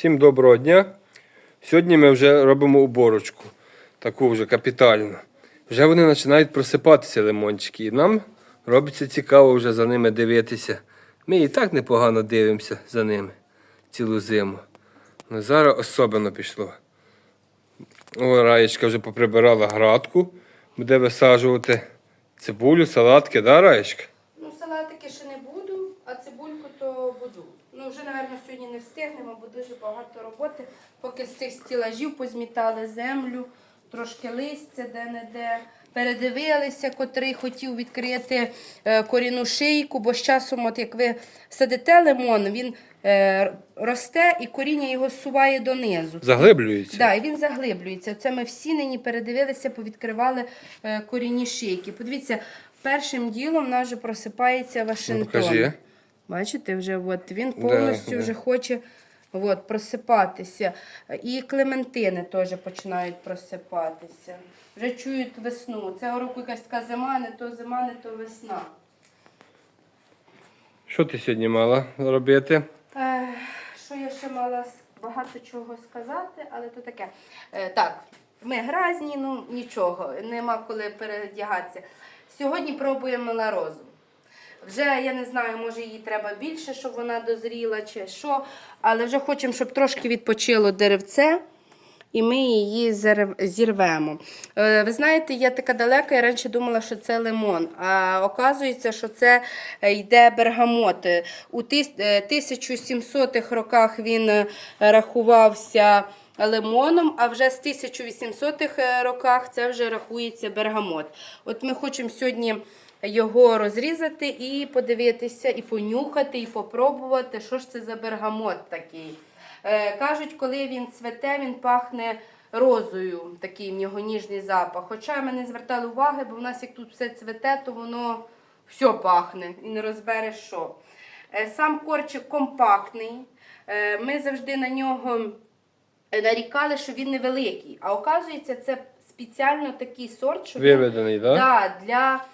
Всім доброго дня. Сьогодні ми вже робимо уборочку. Таку вже капітальну. Вже вони починають просипатися лимончики. І нам робиться цікаво вже за ними дивитися. Ми і так непогано дивимося за ними цілу зиму. Ну зараз особливо пішло. О, Раєчка вже поприбирала градку, буде висаджувати цибулю, салатки, да, Раєчка? Ну, салатики ще не буду, а цибульку то буду. Ну, вже, напевно, сьогодні не встигнемо, бо дуже багато роботи. Поки з цих стілажів позмітали землю, трошки листя де-не-де. Передивилися, котрий хотів відкрити е, корінну шийку, бо з часом, от як ви садите лимон, він е, росте і коріння його зсуває донизу. Заглиблюється. Да, і він заглиблюється. Це ми всі нині передивилися, повідкривали е, корінні шийки. Подивіться, першим ділом в нас вже просипається Вашингтон. Ну. Бачите, вже от він повністю да. вже хоче от, просипатися. І клементини теж починають просипатися. Вже чують весну. Цього року якась така зима, не то зима, не то весна. Що ти сьогодні мала робити? Е, Що я ще мала багато чого сказати, але то таке. Е, Так, ми гразні, ну нічого, нема коли передягатися. Сьогодні пробуємо малорозу. Вже я не знаю, може їй треба більше, щоб вона дозріла чи що, але вже хочемо, щоб трошки відпочило деревце. І ми її зірвемо. Е, Ви знаєте, я така далека, я раніше думала, що це лимон. А оказується, що це е, йде бергамот. Е, У е, 1700-х роках він е, рахувався лимоном, а вже з 1800-х е, роках це вже рахується бергамот. От ми хочемо сьогодні його розрізати і подивитися, і понюхати, і попробувати, що ж це за бергамот такий. Е, кажуть, коли він цвете, він пахне розою, такий в нього ніжний запах. Хоча ми не звертали уваги, бо в нас як тут все цвете, то воно все пахне і не розбереш що. Е, сам корчик компактний. Е, ми завжди на нього нарікали, що він невеликий. А оказується, це спеціально такий сорт, що він Виведений, так? Да, для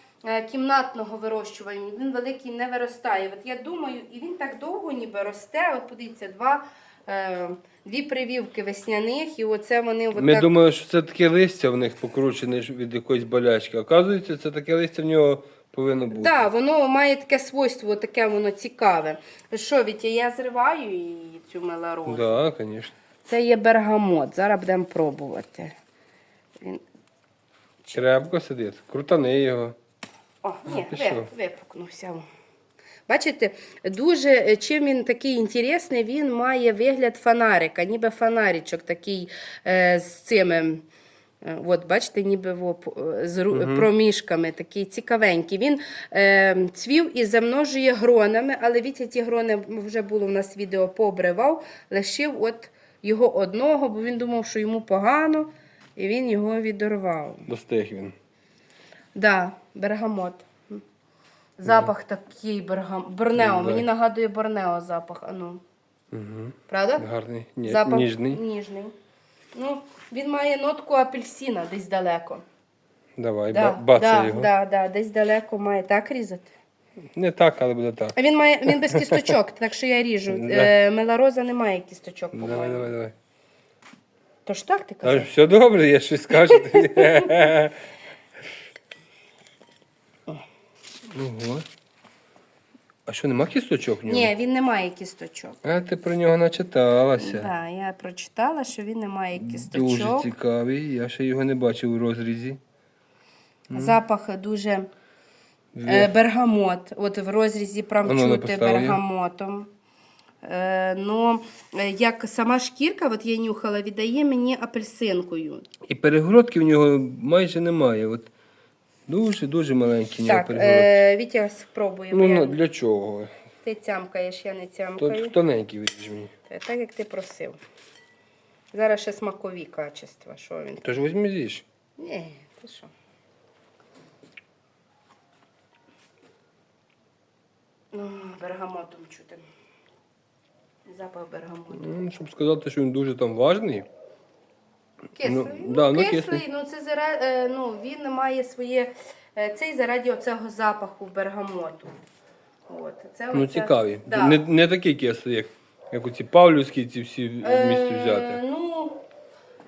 кімнатного вирощування. Він великий не виростає. От я думаю, і він так довго ніби росте. От подивіться, два, е, дві привівки весняних, і оце вони Ми так... думали, що це таке листя в них покручене від якоїсь болячки. Оказується, це таке листя в нього повинно бути. Да, воно має таке свойство, таке воно цікаве. Що, Вітя, я зриваю її, цю меларозу. Так, звісно. Це є бергамот. Зараз будемо пробувати. Він... Крепко сидить. Крутани його. О, ні, ти випукнувся. Бачите, дуже е, чим він такий інтересний, він має вигляд фонарика, ніби фонаричок такий е, з цими. е, От, бачите, ніби во, е, з ру- проміжками, такий цікавенький. Він е, цвів і замножує гронами, але Вітя ті грони вже було в нас відео пообривав, лишив от його одного, бо він думав, що йому погано, і він його відорвав. Достиг він. Да, бергамот. Запах такий бергам... Борнео. Мені нагадує Борнео запах. Ану. Угу. Правда? Гарний. Ні, запах ніжний. ніжний. Ну, він має нотку апельсина десь далеко. Давай, Да, ба- бацай да, його. да, да, десь далеко має так різати. Не так, але буде так. А він має він без кісточок, так що я ріжу. Да. Е, мелароза не має кісточок, по-моєму. давай, давай. Тож так ти кажеш? все добре, я щось скажу. тобі. Ого. А що, нема кісточок в нього? Ні, він не має кісточок. А ти про нього начиталася. Да, я прочитала, що він не має кісточок. Дуже цікавий. Я ще його не бачив у розрізі. Запах дуже Е, Бергамот. От в розрізі прям чути бергамотом. Е, ну, е, як сама шкірка, от я нюхала, віддає мені апельсинкою. І перегородки в нього майже немає. От дуже-дуже маленькі Так, е, Вітя спробує. бо Ну, ну, для чого? Ти цямкаєш, я не цямкаю. Тут тоненький виріж мені. Е, Так, як ти просив. Зараз ще смакові качества. Що він? Тож візьми з'їж. Ні, ти що? Ну, бергамотом чути. Запах бергамоту. Ну, щоб сказати, що він дуже там важний. Кислий. Ну, Ну, да, ну, кислий, кислий. ну це зара... е, ну, він має своє. е, Цей заради оцього запаху бергамоту. От, це Ну, оце- цікавий. Да. Не, не такий кислий, як Як оці павлівські ці всі в місті Е, взяти. Ну,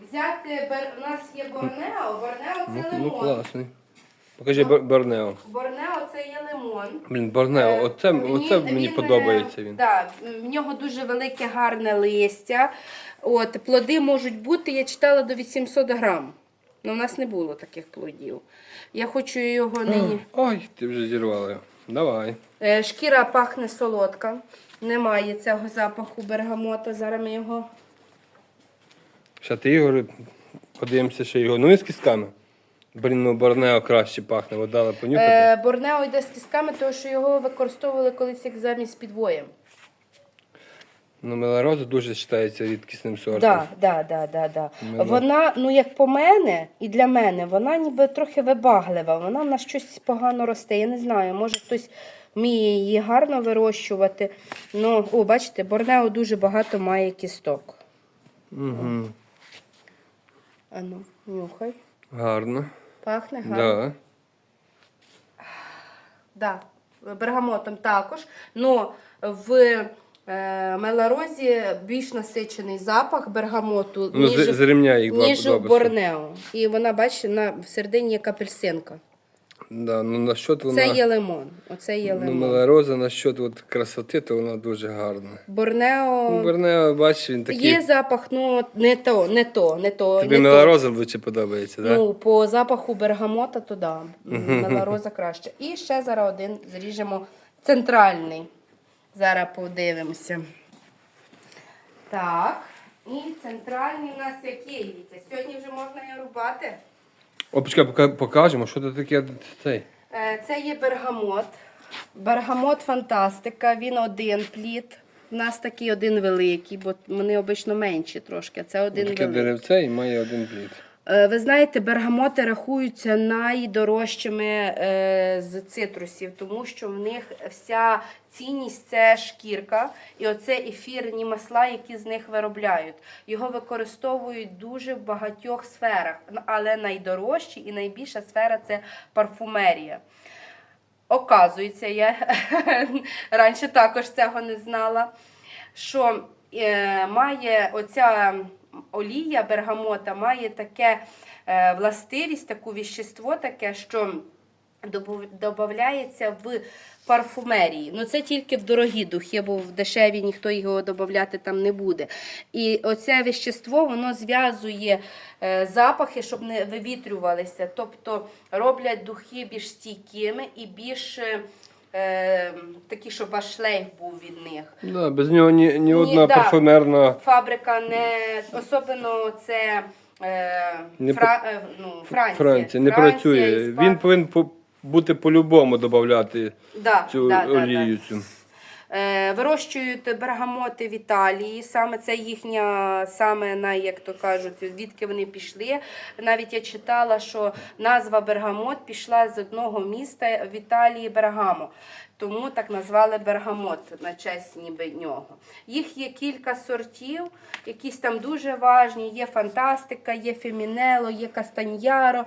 взяти, бер- у нас є Борнео, Борнео Ну, це ну лимон. класний. Покажи Бор- Борнео. Борнео це є лимон. Блін, Борнео, оце, оце мені подобається е, він. Да, в нього дуже велике гарне листя. От, плоди можуть бути, я читала до 800 грам. Ну, у нас не було таких плодів. Я хочу його нині. Ой, ти вже зірвала його. Давай. Е, Шкіра пахне солодка. Немає цього запаху бергамота. Зараз ми його. Ще ти Ігор, подивимося, що його. Ну він з кістками. Блін, ну Борнео краще пахне, от дала понюхати. Е, Борнео йде з кістками, тому що його використовували колись як замість підвоєм. Ну, мелароза дуже вважається рідкісним сортом. Да, да, да, да, да. Вона, ну як по мене і для мене, вона ніби трохи вибаглива. Вона на щось погано росте. Я не знаю, може хтось вміє її гарно вирощувати. Ну, о, бачите, Борнео дуже багато має кісток. Угу. Ану, нюхай. Гарно. Пахне гарно. Да. Да, бергамотом також. Но в е, меларозі більш насичений запах бергамоту, Ну, ніж, з, з ремня їх два ніж у подобається. Борнео. І вона, бачите, на в середині як апельсинка. Да, ну насчет вона. Це є лимон. Оце є Ну, лимон. мелароза насчет от красоти, то вона дуже гарна. Борнео Ну, Борнео, бачиш, він такий. є запах, ну не то, не то, не то. Тобі не то. мелароза подобається, так? Да? Ну, по запаху бергамота, то да. Мелароза краще. І ще зараз один зріжемо центральний. Зараз подивимося. Так. І центральний у нас який? Сьогодні вже можна і рубати. О, почекай, пока- покажемо, що це таке цей. Е, Це є бергамот. Бергамот фантастика, він один плід. У нас такий один великий, бо вони обично менші трошки, а це один Таке великий. деревце і має один плід. Е, Ви знаєте, бергамоти рахуються найдорожчими е, з цитрусів, тому що в них вся цінність це шкірка, і оце ефірні масла, які з них виробляють. Його використовують дуже в багатьох сферах, але найдорожчі і найбільша сфера це парфумерія. Оказується, я раніше також цього не знала, що е, має оця олія бергамота має таке е, властивість, таку віщество таке, що додається в парфумерії. Ну це тільки в дорогі духи, бо в дешеві ніхто його додати там не буде. І оце віщество воно зв'язує е, запахи, щоб не вивітрювалися. Тобто роблять духи більш стійкими і більш е, такі, щоб аж шлейф був від них. Да, без нього ні, ні одна да. парфумерна. Фабрика не особливо це е, Не Фра, е, ну, Франція. Франція не Франція, працює. Іспан... Він повинен по- бути по-любому додати да, цю да, да, олію. да. Цю. Е, Вирощують бергамоти в Італії, саме це їхня, саме най, як то кажуть, звідки вони пішли. Навіть я читала, що назва бергамот пішла з одного міста в Італії Бергамо. Тому так назвали бергамот на честь ніби нього. Їх є кілька сортів, якісь там дуже важні. Є фантастика, є фемінело, є кастаньяро.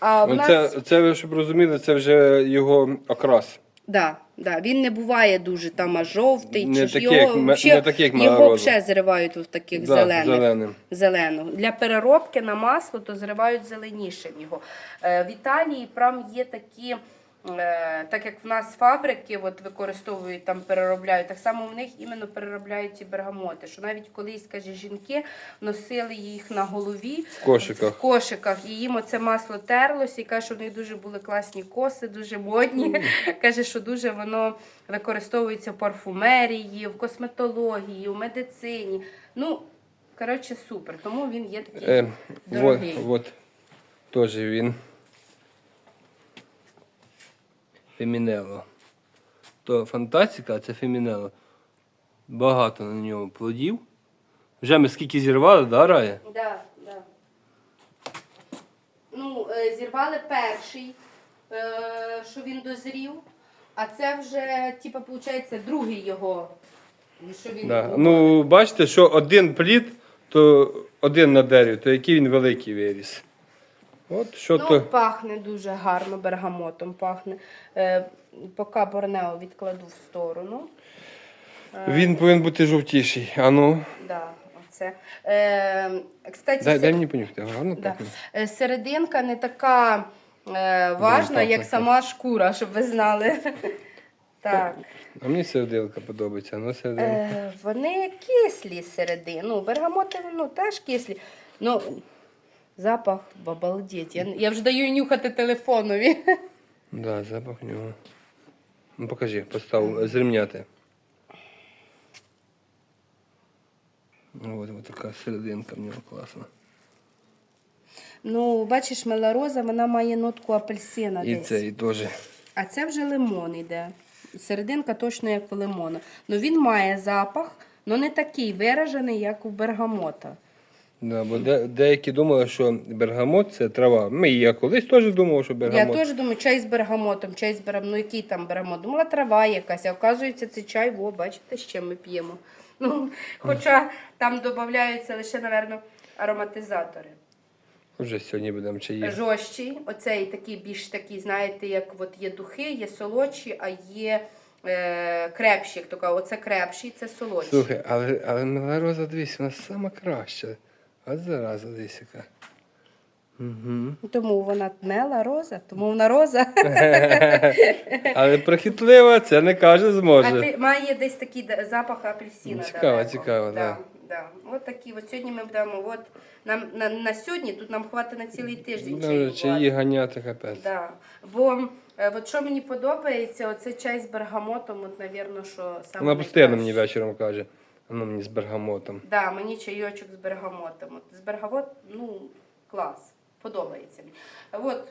А в Ну, нас... це, це, ви щоб розуміли, це вже його окрас. Да, да. Він не буває дуже там аж жовтий, Не чи таких, його, не такий, як його вже зривають в таких Да, зелених. зеленим. Зеленого. Для переробки на масло то зривають зеленішим його. Е, в Італії прям є такі. Е, Так як в нас фабрики от використовують там, переробляють, так само в них іменно переробляють ці бергамоти. Що навіть колись, каже, жінки носили їх на голові В кошиках. в кошиках, і їм оце масло терлося, і каже, що в них дуже були класні коси, дуже модні. Каже, що дуже воно використовується в парфумерії, в косметології, в медицині. Ну, коротше, супер. Тому він є такий Е, дорогий. вот, теж він. Фемінело. То фантастика, а це фемінело. Багато на ньому плодів. Вже ми скільки зірвали, да, Рая? Да, да. Ну, е, зірвали перший, е, що він дозрів, а це вже, типу, виходить, другий його. Що він Да. був. Ну, бачите, що один плід, то один на дереві, то який він великий виріс. От що Ну, то. пахне дуже гарно бергамотом. Пахне. Е, поки борнео відкладу в сторону. Він повинен бути жовтіший. А ну, Да, оце. Е, кстати, дай, се- дай мені понюхати. Гарно да. пахне. Е, серединка не така е, важна, як так. сама шкура, щоб ви знали. Так. А мені серединка подобається. Ну, серединка. Е, вони кислі середини. Ну, бергамоти ну, теж кислі. Ну, запах обалдеть. Я, я вже даю нюхати телефонові. Да, запах нього. Ну, покажи, постав зрівняти. Ну, От, от така серединка в нього класна. Ну, бачиш, мелароза, вона має нотку апельсина І десь. цей теж. А це вже лимон йде. Серединка точно як у лимона. Ну він має запах, але не такий виражений, як у бергамота. Да, бо де, деякі думали, що бергамот це трава. Ми я колись теж думав, що бергамот. Я теж думаю, чай з бергамотом, чай з бергамотом. Ну який там бергамот? Думала, трава якась. А оказується, це чай, во, бачите, з чим ми п'ємо. Ну, хоча там додаються лише, напевно, ароматизатори. Вже сьогодні будемо чаї. Жорсткий, оцей такий більш такий, знаєте, як от є духи, є солодші, а є е, крепші. Як то кажуть, оце крепший, це солодший. Слухай, але, але Мелароза, дивись, вона сама краща. А зараза десь яка. Угу. Тому вона мела роза, тому вона роза. Але прохитлива це не каже зможе. Апі- Має десь такий запах апельсина. Цікаво, далеко. цікаво, да. да. От такі, от сьогодні ми будемо, от, нам, на, на сьогодні тут нам хватить на цілий тиждень Да, чаю. вже чаї ганяти капець. Да. Бо е, от що мені подобається, оце чай з бергамотом, от, навірно, що саме Вона постійно мені вечором каже, ну мені з бергамотом. Да, мені чайочок з бергамотом. От, з бергамот, ну, клас, подобається мені. От,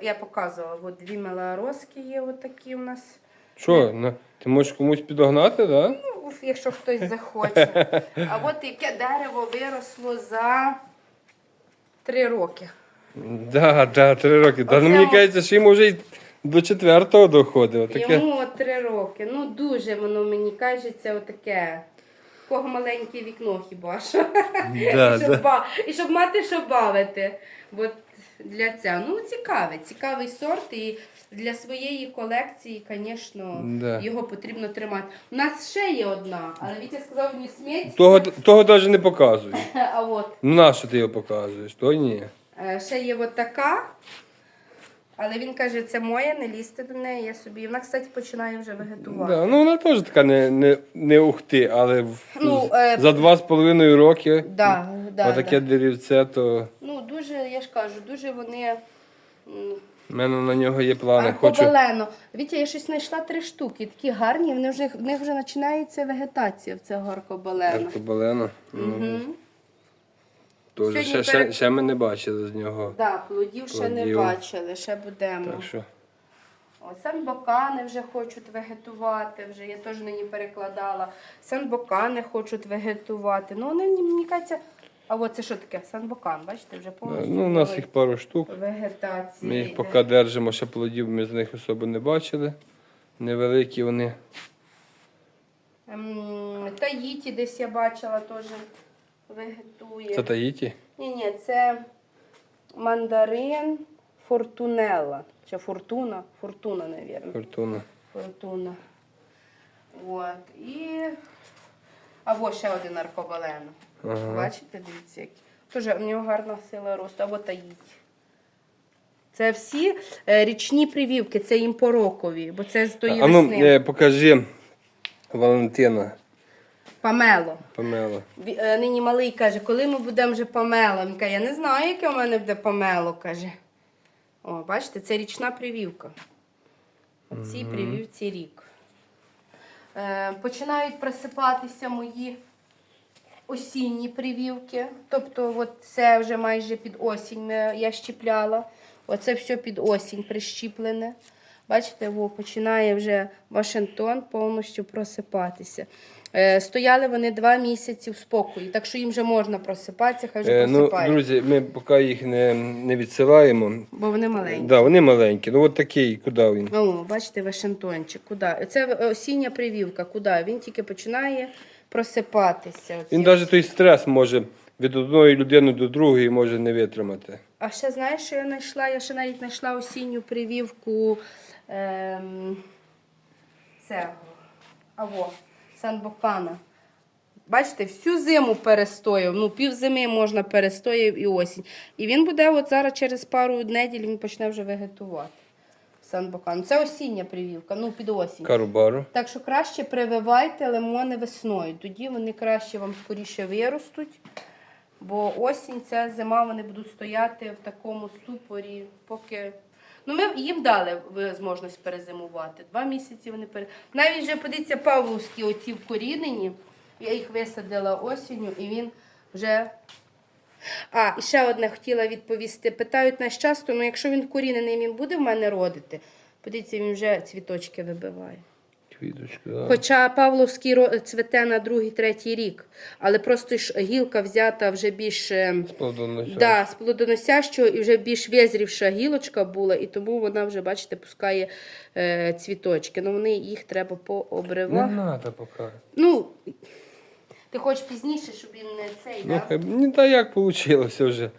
я показувала, от дві меларозки є, от такі у нас. Що, на- ти можеш комусь підогнати, да? Ну, якщо хтось захоче. А от яке дерево виросло за три роки. Да, да, три роки. Та Оце ну, мені кажеться, що йому вже й до четвертого доходить. Таке. Йому от три роки. Ну дуже воно мені кажеться, отаке. Кого маленьке вікно хіба що. Да, і, щоб да. і щоб мати що бавити. От для цього. Ну, цікавий, цікавий сорт. І для своєї колекції, звісно, Да. його потрібно тримати. У нас ще є одна, але Вітя сказав, не сміть. Того, того навіть не показуй. А от Ну нащо ти його показуєш? То ні. Е, Ще є от така. Але він каже, це моя, не лізьте до неї, я собі. Вона, кстати, починає вже вегетувати. Да, ну вона теж така не, не, не ухти, але в, Ну, е, за два з половиною роки Да, да, отаке да. деревце, то Ну, дуже, я ж кажу, дуже вони. м, в мене на нього є плани. Хочу. Аркобелено. Вітя, я щось знайшла три штуки, такі гарні, вони вже, в них вже починається вегетація в цього аркобелена. Аркобелено. Ну, Угу. Сьогодні ще, ще, ще ми не бачили з нього. Да, плодів ще не Плодів. бачили, ще будемо. Так що. О, Санбокани вже хочуть вегетувати, вже я теж нині перекладала. Санбокани хочуть вегетувати. Ну, вони мені мені кажеться, а от це що таке? Санбокан, бачите, вже да, повністю. Ну, у нас їх пару штук. вегетації. Ми їх поки держимо, ще плодів ми з них особо не бачили. Невеликі вони. Ем, Таїті десь я бачила теж вегетує. Це таїті? Ні, ні, це мандарин фортунелла. Чи фортуна? Фортуна, мабуть. Фортуна. Фортуна. От. І. А ось ще один аркобален. Ага. Бачите, дивіться, які. Тоже в нього гарна сила росту, або таїть. Це всі е, річні привівки, це їм порокові, бо це з тої А ну, весни. е, покажи Валентина Памело. Памела. Ві- е, Нині малий каже, коли ми будемо вже помело. Він каже, я не знаю, яке у мене буде помело, каже. О, бачите, це річна привівка. Оцій привівці рік. Е, починають просипатися мої осінні привівки. Тобто, от це вже майже під осінь ми- я щіпляла. Оце все під осінь прищіплене. Бачите, во, починає вже Вашингтон повністю просипатися. Е, стояли вони два місяці в спокої, так що їм вже можна просипатися, хай вже Е, ну, просипають. друзі, ми поки їх не, не відсилаємо. Бо вони маленькі. Да, вони маленькі. Ну от такий, куди він? О, бачите, Вашингтончик. Куди? Це осіння привівка. Куди? Він тільки починає просипатися. Оці Він навіть той стрес може від одної людини до другої може не витримати. А ще знаєш, що я знайшла? Я ще навіть знайшла осінню привівку ем, цього. Аво, Санбокана. Бачите, всю зиму перестояв. Ну, пів зими можна перестояв і осінь. І він буде от зараз через пару неділь він почне вже вегетувати. Санбокан. Це осіння прививка, ну під осінь. Карубару. Так що краще прививайте лимони весною. Тоді вони краще вам скоріше виростуть. Бо осінь, ця зима, вони будуть стояти в такому ступорі, поки. Ну, ми їм дали можливість перезимувати. Два місяці вони пере. Навіть вже подивіться, павловські оці вкорінені. Я їх висадила осінню і він вже. А, і ще одне хотіла відповісти. Питають нас часто, ну якщо він корінений, він буде в мене родити. Подивіться, він вже цвіточки вибиває. Квіточка. Да. Хоча Павловський цвете на другий, третій рік, але просто ж гілка взята вже більш е, Плодоносяща. да, з плодоносящого і вже більш визрівша гілочка була, і тому вона вже, бачите, пускає е, цвіточки. Ну вони їх треба пообривати. Не треба поки. Ну, ти хочеш пізніше, щоб він не цей, Ну, да? не так як вийшло вже.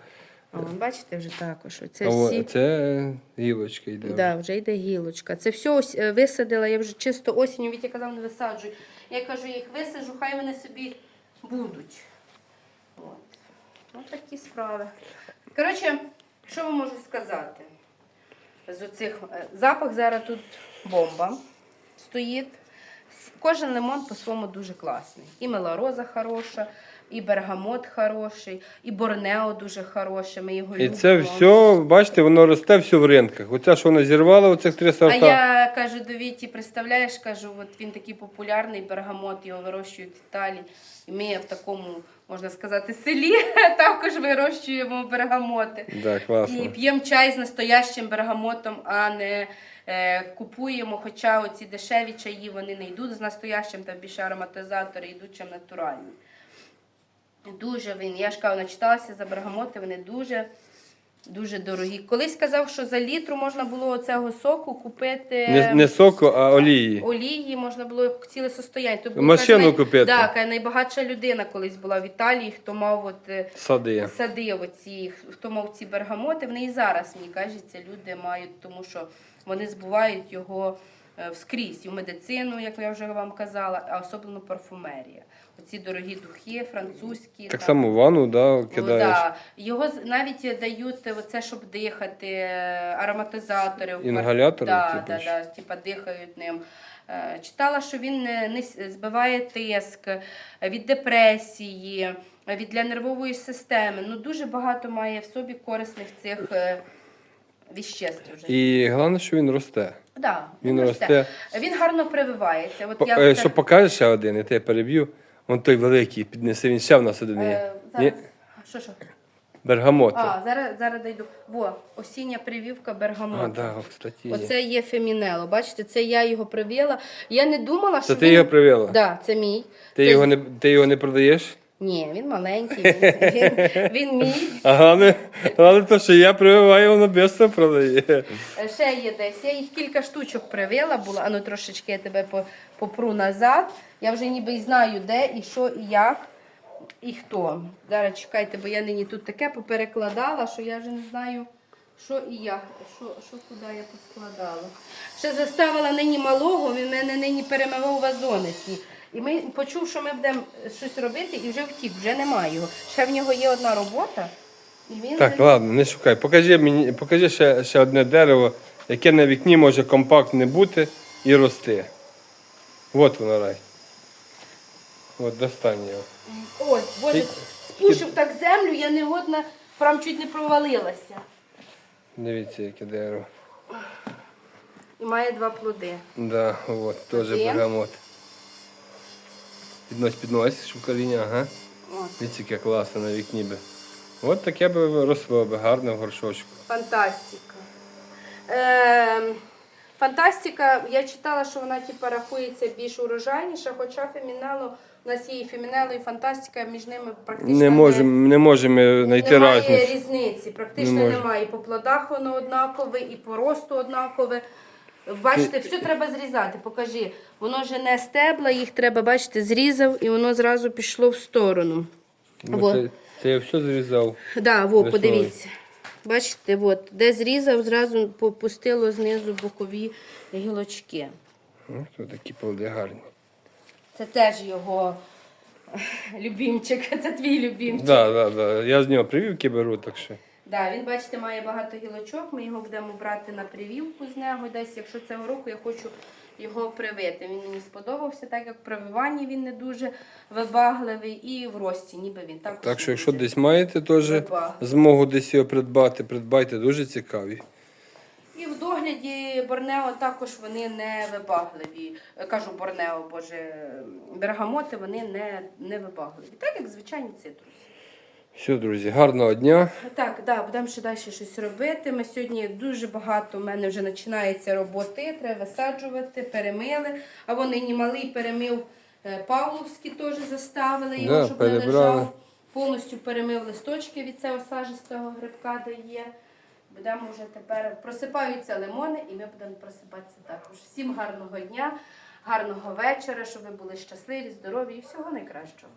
А, вон, бачите, вже також. Оце о, всі. Це гілочка йде. Да, вже йде гілочка. Це все ось е, висадила, я вже чисто осінню, Вітя казав, не висаджуй. Я кажу, я їх висаджу, хай вони собі будуть. От. Ось такі справи. Коротше, що вам можу сказати? З оцих е, запах зараз тут бомба стоїть. Кожен лимон по-своєму дуже класний. І мелароза хороша, і бергамот хороший, і борнео дуже хороше. Ми його І любимо. це все, бачите, воно росте все в ринках. Оце, що вона зірвала, оцих три А сорта. я кажу до Віті, представляєш, кажу, от він такий популярний бергамот, його вирощують в Італії. І ми в такому, можна сказати, селі також вирощуємо бергамоти. Да, класно. І п'ємо чай з настоящим бергамотом, а не е, купуємо. Хоча оці дешеві чаї вони не йдуть з настоящим, там більше ароматизатори йдуть чим натуральні. Дуже він, я ж кажу, начиталася за бергамоти, вони дуже. Дуже дорогі. Колись казав, що за літру можна було оцього соку купити Не, не соку, а олії. олії, можна було ціле состояння. То був, Машину каже, купити. Да, найбагатша людина колись була в Італії, хто мав от, е, Сади. оці, хто мав ці бергамоти, вони і зараз, мені кажеться, люди мають, тому що вони збувають його е, вскрізь і в медицину, як я вже вам казала, а особливо парфумерія. Оці дорогі духи, французькі. Так там. само ванну да, кидаєш. да. Його навіть дають оце, щоб дихати, е, ароматизатори. Інгалятори, Да, типу, да, да, типа дихають ним. Е, Читала, що він не, збиває тиск е, від депресії, е, від для нервової системи. Ну, дуже багато має в собі корисних цих е, віществ. Вже. І головне, що він росте. Да, Він росте. Він гарно прививається. От По- я е, Що покажеш ще один, я тебе переб'ю. Вон той великий, піднесе, він ще в нас один є. е, Ні? зараз, що, що? Бергамот. А, А, зараз, зараз дойду. Во, осіння привівка бергамоту. а да, кстати. є. Оце є фемінело. Бачите, це я його привила. Я не думала, що Це ти він... його привела? Да, це мій. Ти, Це- його не, ти його не продаєш? Ні, він маленький, він, він, він мій. А головне, головне то, що я прививаю, воно без продає. Ще є десь. Я їх кілька штучок привила була, а ну трошечки я тебе по- попру назад. Я вже ніби й знаю, де і що, і як, і хто. Зараз чекайте, бо я нині тут таке поперекладала, що я вже не знаю, що і як, що, що куди я поскладала. Ще заставила нині малого, він мене нині перемивав вазони ці. І ми почув, що ми будемо щось робити, і вже втік, вже немає його. Ще в нього є одна робота. І він Так, вже- ладно, не шукай. Покажи мені, покажи ще, ще одне дерево, яке на вікні може компактне бути і рости. От воно рай. От достань його. Ось, Боже, спушив так землю, я не годна, прям чуть не провалилася. Дивіться, яке дерево. І має два плоди. Да, от, теж Один. Піднось, піднось, щоб коріння, ага. Дивіться, яке класно на вікні би. От таке би росло би гарно в горшочку. Фантастика. Ем, фантастика, я читала, що вона типу, рахується більш урожайніша, хоча фемінело, у нас є і фемінело, і фантастика, між ними практично Не можемо не можемо знайти немає різниці. Практично Не немає. І по плодах воно однакове, і по росту однакове. Бачите, все треба зрізати. Покажи. Воно жене стебла, їх треба, бачите, зрізав і воно зразу пішло в сторону. Бо Во. Це, це я все зрізав. Да, во, Весною. подивіться. Бачите, от, де зрізав, зразу попустило знизу бокові гілочки. Ось тут такі плоди гарні. Це теж його любімчик, це твій любімчик. Да, да, да. Я з нього прививки беру, так що. Да, він, бачите, має багато гілочок. Ми його будемо брати на прививку з нього. Десь, якщо цього року я хочу його привити. Він мені сподобався, так як в прививанні він не дуже вибагливий, і в рості, ніби він також. Так що, якщо десь маєте теж змогу десь його придбати, придбайте, дуже цікаві. І в догляді Борнео також вони не вибагливі. Кажу Борнео, боже, бергамоти вони не, не вибагливі. Так як звичайні цитруси. Все, друзі, гарного дня. Так, да, будемо ще далі щось робити. Ми сьогодні дуже багато у мене вже починається роботи, треба висаджувати, перемили. А вони нині малий перемив е, Павловський теж заставили його, Да, щоб не лежав. Повністю перемив листочки від цього сажистого грибка, де є. Будемо вже тепер просипаються лимони, і ми будемо просипатися також. Всім гарного дня, гарного вечора, щоб ви були щасливі, здорові і всього найкращого.